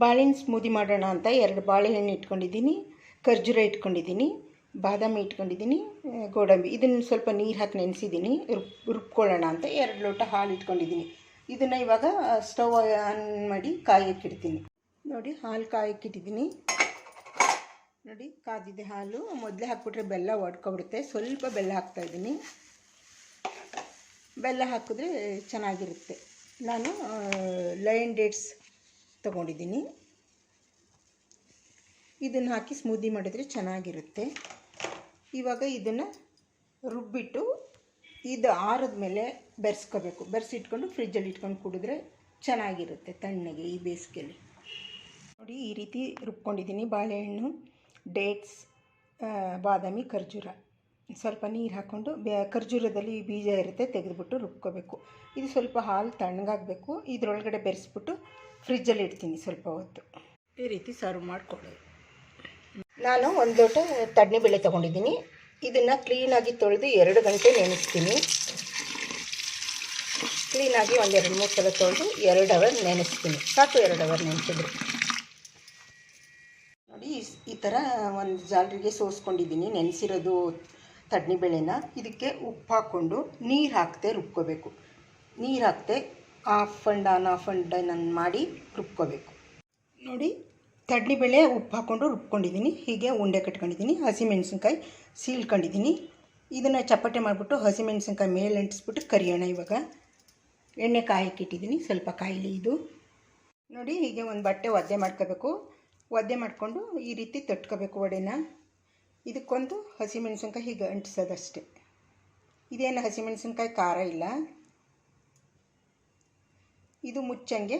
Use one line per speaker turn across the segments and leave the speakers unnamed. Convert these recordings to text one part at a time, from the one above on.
ಬಾಳೆಹಣ್ಣು ಸ್ಮೂದಿ ಮಾಡೋಣ ಅಂತ ಎರಡು ಬಾಳೆಹಣ್ಣು ಇಟ್ಕೊಂಡಿದ್ದೀನಿ, ಖರ್ಜೂರ ಇಟ್ಕೊಂಡಿದ್ದೀನಿ, ಬಾದಾಮಿ ಇಟ್ಕೊಂಡಿದ್ದೀನಿ ಗೋಡಂಬಿ. ಇದನ್ನು ಸ್ವಲ್ಪ ನೀರು ಹಾಕಿ ನೆನೆಸಿದ್ದೀನಿ ರುಬ್ ರುಬ್ಕೊಳ್ಳೋಣ ಅಂತ ಎರಡು ಲೋಟ ಹಾಲು ಇಟ್ಕೊಂಡಿದ್ದೀನಿ. ಇದನ್ನು ಇವಾಗ ಸ್ಟವ್ ಆನ್ ಮಾಡಿ ಕಾಯಕ್ಕಿಡ್ತೀನಿ ನೋಡಿ, ಹಾಲು ಕಾಯಕ್ಕಿಟ್ಟಿದ್ದೀನಿ ನೋಡಿ ಕಾದಿದೆ ಹಾಲು ಮೊದಲೇ ಹಾಕ್ಬಿಟ್ರೆ ಬೆಲ್ಲ ಒಡ್ಕೊಬಿಡುತ್ತೆ. ಸ್ವಲ್ಪ ಬೆಲ್ಲ ಹಾಕ್ತಾಯಿದ್ದೀನಿ ಬೆಲ್ಲ ಹಾಕಿದ್ರೆ ಚೆನ್ನಾಗಿರುತ್ತೆ. ನಾನು ಲಯನ್ ಡೇಟ್ಸ್ ತೊಗೊಂಡಿದ್ದೀನಿ. ಇದನ್ನು ಹಾಕಿ ಸ್ಮೂದಿ ಮಾಡಿದರೆ ಚೆನ್ನಾಗಿರುತ್ತೆ. ಇವಾಗ ಇದನ್ನು ರುಬ್ಬಿಟ್ಟು ಇದು ಆರದ ಮೇಲೆ ಬೆರೆಸ್ಕೋಬೇಕು. ಬೆರೆಸಿಟ್ಕೊಂಡು ಫ್ರಿಜ್ಜಲ್ಲಿ ಇಟ್ಕೊಂಡು ಕುಡಿದ್ರೆ ಚೆನ್ನಾಗಿರುತ್ತೆ ತಣ್ಣಗೆ ಈ ಬೇಸಿಗೆಯಲ್ಲಿ ನೋಡಿ, ಈ ರೀತಿ ರುಬ್ಕೊಂಡಿದ್ದೀನಿ. ಬಾಳೆಹಣ್ಣು, ಡೇಟ್ಸ್ ಬಾದಾಮಿ, ಖರ್ಜೂರ. ಸ್ವಲ್ಪ ನೀರು ಹಾಕ್ಕೊಂಡು ಬೆ, ಖರ್ಜೂರದಲ್ಲಿ ಬೀಜ ಇರುತ್ತೆ, ತೆಗೆದುಬಿಟ್ಟು ರುಬ್ಕೋಬೇಕು. ಇದು ಸ್ವಲ್ಪ ಹಾಲು ತಣ್ಣಗಾಗಬೇಕು. ಇದರೊಳಗಡೆ ಬೆರೆಸ್ಬಿಟ್ಟು ಫ್ರಿಜ್ಜಲ್ಲಿ ಇಡ್ತೀನಿ ಸ್ವಲ್ಪ ಹೊತ್ತು. ಈ ರೀತಿ ಸರ್ವ್ ಮಾಡಿಕೊಳ್ಳಿ. ನಾನು ಒಂದು ಲೋಟ ತಡ್ನಿಬೇಳೆ ತೊಗೊಂಡಿದ್ದೀನಿ. ಇದನ್ನು ಕ್ಲೀನಾಗಿ ತೊಳೆದು ಎರಡು ಗಂಟೆ ನೆನೆಸ್ತೀನಿ. ಕ್ಲೀನಾಗಿ ಒಂದು ಎರಡು ಮೂರು ಸಲ ತೊಳೆದು ಎರಡು ಅವರ್ ನೆನೆಸ್ತೀನಿ. ಸಾಕು ಎರಡು ಅವರ್ ನೆನೆಸಿದ್ರು. ನೋಡಿ ಈ- ಥರ ಒಂದು ಜಾಲರಿಗೆ ಸೋಸ್ಕೊಂಡಿದ್ದೀನಿ. ನೆನೆಸಿರೋದು ತಡ್ನಿಬೇಳೆನ ಇದಕ್ಕೆ ಉಪ್ಪು ಹಾಕ್ಕೊಂಡು ನೀರು ಹಾಕದೆ ರುಬ್ಕೋಬೇಕು. ನೀರು ಹಾಕದೆ off and on off and ನಾನು ಮಾಡಿ ರುಬ್ಕೋಬೇಕು. ನೋಡಿ ತಡ್ನಿಬೇಳೆ ಉಪ್ಪು ಹಾಕ್ಕೊಂಡು ರುಬ್ಕೊಂಡಿದ್ದೀನಿ. ಹೀಗೆ ಉಂಡೆ ಕಟ್ಕೊಂಡಿದ್ದೀನಿ, ಹಸಿಮೆಣ್ಸಿನ್ಕಾಯಿ ಸೀಳ್ಕೊಂಡಿದ್ದೀನಿ. ಇದನ್ನು ಚಪ್ಪಟೆ ಮಾಡಿಬಿಟ್ಟು ಹಸಿಮೆಣ್ಸಿನ್ಕಾಯಿ ಮೇಲೆ ಅಂಟಿಸ್ಬಿಟ್ಟು ಕರಿಯೋಣ ಇವಾಗ. ಎಣ್ಣೆ ಕಾಯಕ್ಕಿಟ್ಟಿದ್ದೀನಿ ಸ್ವಲ್ಪ ಕಾಯಿಲಿ ಇದು. ನೋಡಿ, ಹೀಗೆ ಒಂದು ಬಟ್ಟೆ ಒದ್ದೆ ಮಾಡ್ಕೋಬೇಕು. ಒದ್ದೆ ಮಾಡಿಕೊಂಡು ಈ ರೀತಿ ತಟ್ಕೋಬೇಕು ವಡೆನ. ಇದಕ್ಕೊಂದು ಹಸಿಮೆಣಸಿನ್ಕಾಯಿ ಹೀಗೆ ಅಂಟಿಸೋದಷ್ಟೆ. ಇದೇನು ಹಸಿಮೆಣಸಿನ್ಕಾಯಿ ಖಾರ ಇಲ್ಲ. ಇದು ಮುಚ್ಚಂಗೆ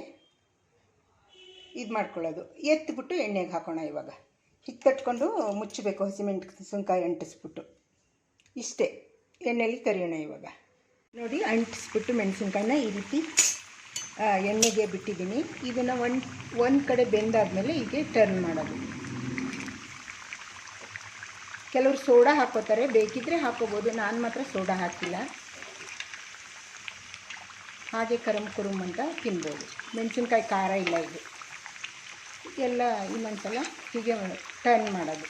ಇದು ಮಾಡ್ಕೊಳ್ಳೋದು. ಎತ್ತಿಬಿಟ್ಟು ಎಣ್ಣೆಗೆ ಹಾಕೋಣ ಇವಾಗ. ಹಿಕ್ಕಟ್ಕೊಂಡು ಮುಚ್ಚಬೇಕು ಮುಚ್ಚಬೇಕು ಹಸಿಮೆಣ್ಸಿನ್ಕಾಯಿ ಅಂಟಿಸ್ಬಿಟ್ಟು. ಇಷ್ಟೇ. ಎಣ್ಣೆಲಿ ಕರಿಯೋಣ ಇವಾಗ. ನೋಡಿ, ಅಂಟಿಸ್ಬಿಟ್ಟು ಮೆಣಸಿನ್ಕಾಯಿನ ಈ ರೀತಿ ಎಣ್ಣೆಗೆ ಬಿಟ್ಟಿದ್ದೀನಿ. ಇದನ್ನು ಒಂದು ಒಂದು ಕಡೆ ಬೆಂದಾದಮೇಲೆ ಹೀಗೆ ಟರ್ನ್ ಮಾಡೋದು. ಕೆಲವರು ಸೋಡಾ ಹಾಕೋತಾರೆ. ಬೇಕಿದ್ದರೆ ಹಾಕೋಬೋದು. ನಾನು ಮಾತ್ರ ಸೋಡಾ ಹಾಕಿಲ್ಲ. ಹಾಗೆ ಕರಮ್ ಕುರುಮ್ ಅಂತ ತಿನ್ಬೋದು. ಮೆಣಸಿನ್ಕಾಯಿ ಖಾರ ಇಲ್ಲ ಇದು. ಎಲ್ಲ ಇನ್ನೊಂದ್ಸಲ ಹೀಗೆ ಟರ್ನ್ ಮಾಡೋದು.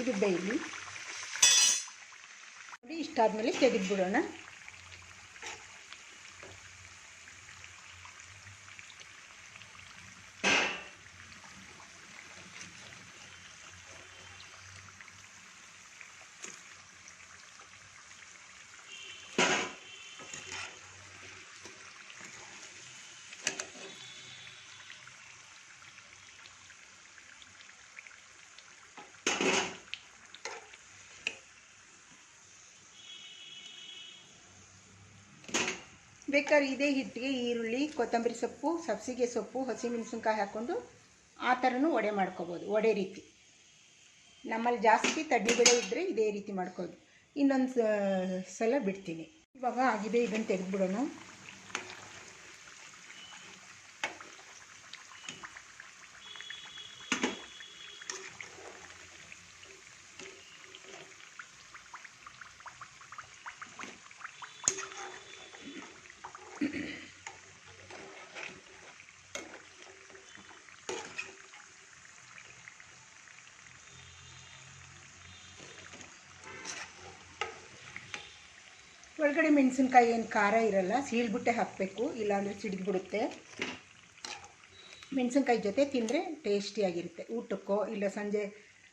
ಇದು ಬೇಯಲಿ. ನೋಡಿ ತೆಗೆದು ತೆಗೆದುಬಿಡೋಣ. ಬೇಕಾದ್ರೆ ಇದೇ ಹಿಟ್ಟಿಗೆ ಈರುಳ್ಳಿ, ಕೊತ್ತಂಬರಿ ಸೊಪ್ಪು, ಸಬ್ಸಿಗೆ ಸೊಪ್ಪು, ಹಸಿಮೆಣಸಿನ್ಕಾಯಿ ಹಾಕ್ಕೊಂಡು ಆ ಥರನೂ ವಡೆ ಮಾಡ್ಕೋಬೋದು, ವಡೆ ರೀತಿ. ನಮ್ಮಲ್ಲಿ ಜಾಸ್ತಿ ತಡ್ಡಿ ಬೆಳೆ ಇದ್ದರೆ ಇದೇ ರೀತಿ ಮಾಡ್ಕೋದು ಇನ್ನೊಂದು ಸಲ ಬಿಡ್ತೀನಿ. ಇವಾಗ ಆಗಿದೆ ಇದನ್ನು ತೆಗೆದ್ಬಿಡೋಣ. ಒಳಗಡೆ ಮೆಣಸಿನ್ಕಾಯಿ ಏನು ಖಾರ ಇರಲ್ಲ ಸೀಳ್ಬಿಟ್ಟೆ ಹಾಕಬೇಕು, ಇಲ್ಲಾಂದರೆ ಸಿಡಿದ್ಬಿಡುತ್ತೆ ಮೆಣಸಿನ್ಕಾಯಿ ಜೊತೆ ತಿಂದರೆ ಟೇಸ್ಟಿಯಾಗಿರುತ್ತೆ ಊಟಕ್ಕೋ, ಇಲ್ಲ ಸಂಜೆ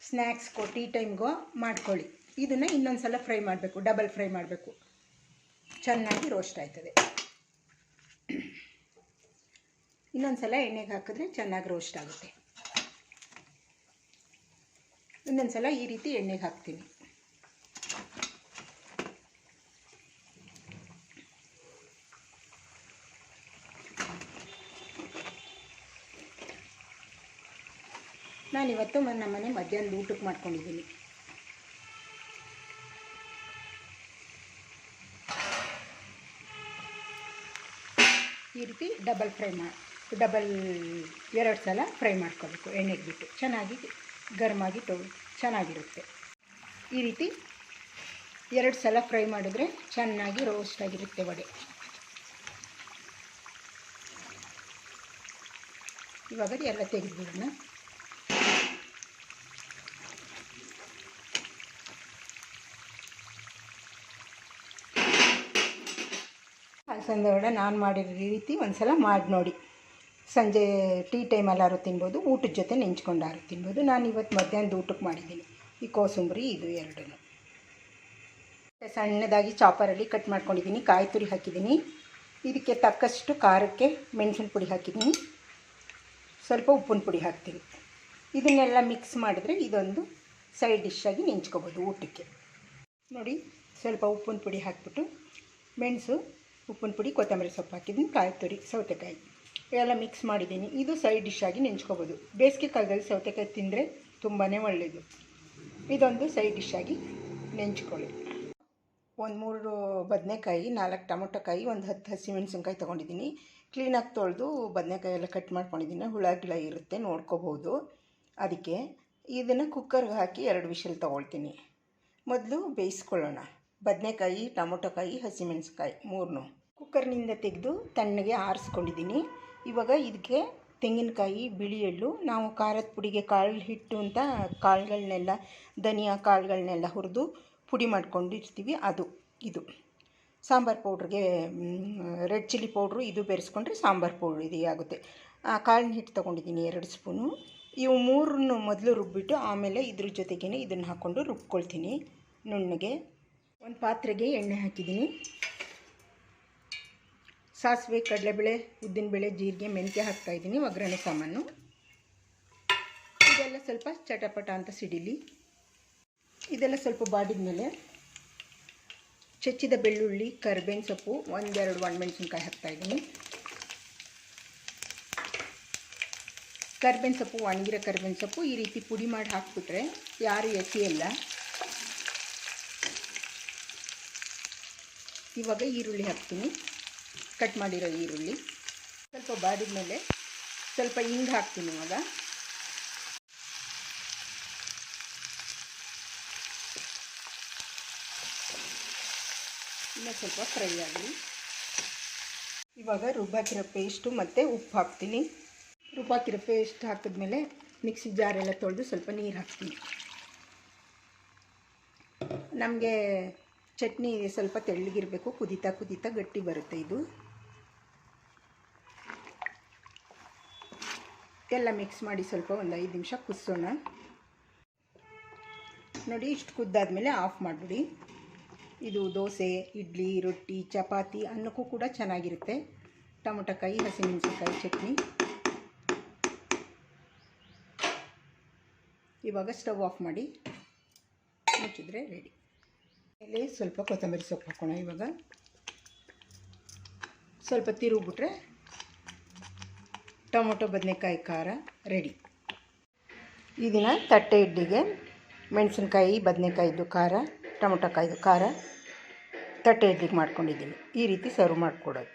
ಸ್ನ್ಯಾಕ್ಸ್ಗೋ ಟೀ ಟೈಮ್ಗೋ ಮಾಡ್ಕೊಳ್ಳಿ. ಇದನ್ನು ಇನ್ನೊಂದು ಸಲ ಫ್ರೈ ಮಾಡಬೇಕು ಡಬಲ್ ಫ್ರೈ ಮಾಡಬೇಕು. ಚೆನ್ನಾಗಿ ರೋಸ್ಟ್ ಆಯ್ತದೆ. ಇನ್ನೊಂದು ಸಲ ಎಣ್ಣೆಗೆ ಹಾಕಿದ್ರೆ ಚೆನ್ನಾಗಿ ರೋಸ್ಟ್ ಆಗುತ್ತೆ. ಇನ್ನೊಂದು ಸಲ ಈ ರೀತಿ ಎಣ್ಣೆಗೆ ಹಾಕ್ತೀನಿ. ನಾನಿವತ್ತು ಮ- ನಮ್ಮನೆ ಮಧ್ಯಾಹ್ನದ ಊಟಕ್ಕೆ ಮಾಡ್ಕೊಂಡಿದ್ದೀನಿ. ಈ ರೀತಿ ಡಬಲ್ ಫ್ರೈ ಮಾಡಿ ಡಬಲ್ ಎರಡು ಸಲ ಫ್ರೈ ಮಾಡ್ಕೋಬೇಕು ಎಣ್ಣೆಗೆ ಬಿಟ್ಟು. ಚೆನ್ನಾಗಿ ಗರಮಾಗಿ ಟೊ ಚೆನ್ನಾಗಿರುತ್ತೆ. ಈ ರೀತಿ ಎರಡು ಸಲ ಫ್ರೈ ಮಾಡಿದ್ರೆ ಚೆನ್ನಾಗಿ ರೋಸ್ಟ್ ಆಗಿರುತ್ತೆ ವಡೆ. ಇವಾಗ ಎಲ್ಲ ತೆಗೆದುಬಿಡೋಣ. ಅಲಸಂದೆ ವಡೆ ನಾನು ಮಾಡಿರೋ ರೀತಿ ಒಂದು ಸಲ ಮಾಡಿ ನೋಡಿ. ಸಂಜೆ ಟೀ ಟೈಮಲ್ಲಾರು ತಿನ್ಬೋದು, ಊಟದ ಜೊತೆ ನೆಂಚ್ಕೊಂಡಾರು ತಿನ್ಬೋದು. ನಾನು ಇವತ್ತು ಮಧ್ಯಾಹ್ನದ ಊಟಕ್ಕೆ ಮಾಡಿದ್ದೀನಿ. ಈ ಕೋಸಂಬರಿ, ಇದು ಎರಡೂ ಸಣ್ಣದಾಗಿ ಚಾಪರಲ್ಲಿ ಕಟ್ ಮಾಡ್ಕೊಂಡಿದ್ದೀನಿ, ಕಾಯಿ ತುರಿ ಹಾಕಿದ್ದೀನಿ. ಇದಕ್ಕೆ ತಕ್ಕಷ್ಟು ಖಾರಕ್ಕೆ ಮೆಣಸಿನ ಪುಡಿ ಹಾಕಿದ್ದೀನಿ. ಸ್ವಲ್ಪ ಉಪ್ಪಿನ ಪುಡಿ ಹಾಕ್ತೀನಿ. ಇದನ್ನೆಲ್ಲ ಮಿಕ್ಸ್ ಮಾಡಿದ್ರೆ ಇದೊಂದು ಸೈಡ್ ಡಿಶ್ಶಾಗಿ ನೆಂಚ್ಕೋಬೋದು ಊಟಕ್ಕೆ. ನೋಡಿ, ಸ್ವಲ್ಪ ಉಪ್ಪಿನ ಪುಡಿ ಹಾಕ್ಬಿಟ್ಟು ಮೆಣಸು ಉಪ್ಪಿನ ಪುಡಿ, ಕೊತ್ತಂಬರಿ ಸೊಪ್ಪು ಹಾಕಿದ್ದೀನಿ, ಕಾಯಿ ತುರಿ, ಸೌತೆಕಾಯಿ. ಎಲ್ಲ ಮಿಕ್ಸ್ ಮಾಡಿದ್ದೀನಿ. ಇದು ಸೈಡ್ ಡಿಶ್ ಆಗಿ ನೆಂಚ್ಕೋಬೋದು. ಬೇಸಿಗೆ ಕಾಲದಲ್ಲಿ ಸೌತೆಕಾಯಿ ತಿಂದರೆ ತುಂಬಾ ಒಳ್ಳೆಯದು ಇದೊಂದು ಸೈಡ್ ಡಿಶ್ ಆಗಿ ನೆಂಚ್ಕೊಳ್ಳಿ. ಒಂದು ಮೂರು ಬದನೆಕಾಯಿ, ನಾಲ್ಕು ಟೊಮೊಟೊಕಾಯಿ, ಒಂದು ಹತ್ತು ಹಸಿಮೆಣ್ಸಿನ್ಕಾಯಿ ತೊಗೊಂಡಿದ್ದೀನಿ. ಕ್ಲೀನಾಗಿ ತೊಳೆದು ಬದನೆಕಾಯಿ ಎಲ್ಲ ಕಟ್ ಮಾಡ್ಕೊಂಡಿದ್ದೀನಿ. ಹುಳ, ಗಿಳ ಇರುತ್ತೆ, ನೋಡ್ಕೋಬೋದು. ಅದಕ್ಕೆ ಇದನ್ನು ಕುಕ್ಕರ್ಗೆ ಹಾಕಿ ಎರಡು ವಿಷಲ್ ತೊಗೊಳ್ತೀನಿ. ಮೊದಲು ಬೇಯಿಸ್ಕೊಳ್ಳೋಣ. ಬದನೆಕಾಯಿ, ಟೊಮೊಟೊಕಾಯಿ ಹಸಿಮೆಣಸಿಕಾಯಿ ಮೂರನ್ನು ಕುಕ್ಕರ್ನಿಂದ ತೆಗೆದು ತಣ್ಣಗೆ ಆರಿಸ್ಕೊಂಡಿದ್ದೀನಿ. ಇವಾಗ ಇದಕ್ಕೆ ತೆಂಗಿನಕಾಯಿ ಬಿಳಿ ಎಳ್ಳು ನಾವು ಖಾರದ ಪುಡಿಗೆ ಕಾಳು ಹಿಟ್ಟು ಅಂತ ಕಾಳುಗಳನ್ನೆಲ್ಲ ಧನಿಯಾ ಕಾಳುಗಳನ್ನೆಲ್ಲ ಹುರಿದು ಪುಡಿ ಮಾಡ್ಕೊಂಡಿರ್ತೀವಿ, ಅದು, ಇದು. ಸಾಂಬಾರು ಪೌಡ್ರಿಗೆ ರೆಡ್ ಚಿಲ್ಲಿ ಪೌಡ್ರು ಇದು ಬೆರೆಸ್ಕೊಂಡ್ರೆ ಸಾಂಬಾರು ಪೌಡ್ರ್ ಇದು ಆಗುತ್ತೆ. ಕಾಳಿನ ಹಿಟ್ಟು ತೊಗೊಂಡಿದ್ದೀನಿ ಎರಡು ಸ್ಪೂನು. ಇವು ಮೂರನ್ನು ಮೊದಲು ರುಬ್ಬಿಟ್ಟು ಆಮೇಲೆ ಇದ್ರ ಜೊತೆಗೇ ಇದನ್ನು ಹಾಕ್ಕೊಂಡು ರುಬ್ಕೊಳ್ತೀನಿ. ನುಣ್ಣಗೆ ಒಂದು ಪಾತ್ರೆಗೆ ಎಣ್ಣೆ ಹಾಕಿದ್ದೀನಿ. ಸಾಸಿವೆ, ಕಡಲೆಬೇಳೆ ಉದ್ದಿನಬೇಳೆ ಜೀರಿಗೆ, ಮೆಂತ್ಯ ಹಾಕ್ತಾಯಿದ್ದೀನಿ ಒಗ್ಗರಣೆ ಸಾಮಾನು. ಇದೆಲ್ಲ ಸ್ವಲ್ಪ ಚಟಪಟ ಅಂತ ಸಿಡಿಲಿ. ಇದೆಲ್ಲ ಸ್ವಲ್ಪ ಬಾಡಿದ ಮೇಲೆ ಚಚ್ಚಿದ ಬೆಳ್ಳುಳ್ಳಿ, ಕರ್ಬೇವಿನ ಸೊಪ್ಪು, ಒಂದೆರಡು ಹಾಕ್ತಾ ಹಾಕ್ತಾಯಿದ್ದೀನಿ ಕರ್ಬೇವಿನ ಸೊಪ್ಪು, ಒಣಗಿರೋ ಕರ್ಬೇವಿನ ಸೊಪ್ಪು ಈ ರೀತಿ ಪುಡಿ ಮಾಡಿ ಹಾಕ್ಬಿಟ್ರೆ ಯಾರು ಎಸೆಯಲ್ಲ ಇವಾಗ ಈರುಳ್ಳಿ ಹಾಕ್ತೀನಿ. ಕಟ್ ಮಾಡಿರೋ ಈರುಳ್ಳಿ. ಸ್ವಲ್ಪ ಬಾಡಿದ ಮೇಲೆ ಸ್ವಲ್ಪ ಹಿಂಗೆ ಹಾಕ್ತೀನಿ ಇವಾಗ. ಇನ್ನು ಸ್ವಲ್ಪ ಫ್ರೈ ಆಗಲಿ. ಇವಾಗ ರುಬ್ಬಾಕಿರೋ ಪೇಸ್ಟು ಮತ್ತು ಉಪ್ಪು ಹಾಕ್ತೀನಿ. ರುಬ್ಬಾಕಿರೋ ಪೇಸ್ಟ್ ಹಾಕಿದ್ಮೇಲೆ ಮಿಕ್ಸಿ ಜಾರೆಲ್ಲ ತೊಳೆದು ಸ್ವಲ್ಪ ನೀರು ಹಾಕ್ತೀನಿ. ನಮಗೆ ಚಟ್ನಿ ಸ್ವಲ್ಪ ತೆಳ್ಳಗಿರಬೇಕು, ಕುದೀತಾ ಕುದೀತಾ ಗಟ್ಟಿ ಬರುತ್ತೆ ಇದು. ಎಲ್ಲ ಮಿಕ್ಸ್ ಮಾಡಿ ಸ್ವಲ್ಪ ಒಂದು ಐದು ನಿಮಿಷ ಕುದಿಸೋಣ. ನೋಡಿ, ಇಷ್ಟು ಕುದ್ದಾದಮೇಲೆ ಆಫ್ ಮಾಡಿಬಿಡಿ. ಇದು ದೋಸೆ, ಇಡ್ಲಿ, ರೊಟ್ಟಿ, ಚಪಾತಿ ಅನ್ನಕ್ಕೂ ಕೂಡ ಚೆನ್ನಾಗಿರುತ್ತೆ. ಟೊಮೊಟೊಕಾಯಿ, ಹಸಿಮೆಣಸಿನ್ಕಾಯಿ ಚಟ್ನಿ. ಇವಾಗ ಸ್ಟವ್ ಆಫ್ ಮಾಡಿ ಮುಚ್ಚಿದ್ರೆ ರೆಡಿ ಮೇಲೆ ಸ್ವಲ್ಪ ಕೊತ್ತಂಬರಿ ಸೊಪ್ಪು ಹಾಕೋಣ ಇವಾಗ. ಸ್ವಲ್ಪ ತಿರುಗ್ಬಿಟ್ರೆ ಟೊಮೊಟೊ, ಬದನೆಕಾಯಿ, ಖಾರ ರೆಡಿ ಇದನ್ನು ತಟ್ಟೆ ಇಡ್ಡಿಗೆ ಮೆಣಸಿನ್ಕಾಯಿ, ಬದನೆಕಾಯಿದು ಖಾರ, ಟೊಮೊಟೊ ಕಾಯ್ದು ಖಾರ ತಟ್ಟೆ ಇಡ್ಲಿಗೆ ಮಾಡ್ಕೊಂಡಿದ್ದೀನಿ. ಈ ರೀತಿ ಸರ್ವ್ ಮಾಡಿಕೊಡೋದು.